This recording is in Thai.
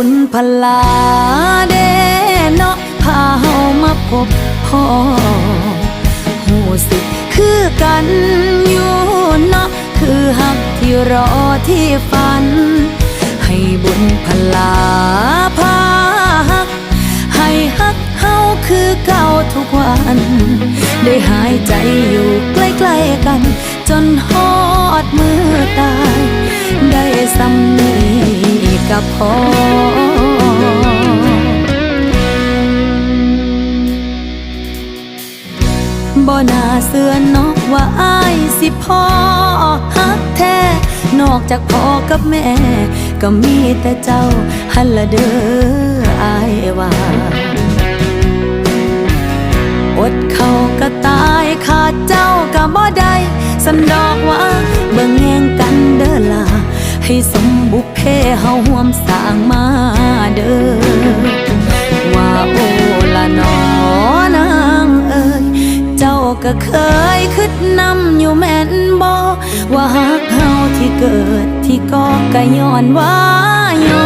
บุญพลาเดเนาะพาเฮามาพบพ่อหูสึกคือกันอยู่เนาะคือหักที่รอที่ฝัน ให้บุญพลาพาหัก ให้ฮักเฮาคือเก่าทุกวัน ได้หายใจอยู่ใกล้ๆกัน จนฮอดมือตาย ได้สำนีกับพ่อ บ่น่าเสือเนอกว่าอายสิพ่อฮักแท้ นอกจากพ่อกับแม่ ก็มีแต่เจ้าหันละเด้ออายว่าอดเขาก็ตายขาดเจ้าก็บ่ได้สันดอกว่าเบิ่งแยงกันเด้อล่ะให้สมบุพเพเฮาห่วมสร้างมาเด้อ ก็เคยคิดนำอยู่แม่นบ่ว่าหากเฮาที่เกิดที่ก็ก็ย้อนว่าย้อน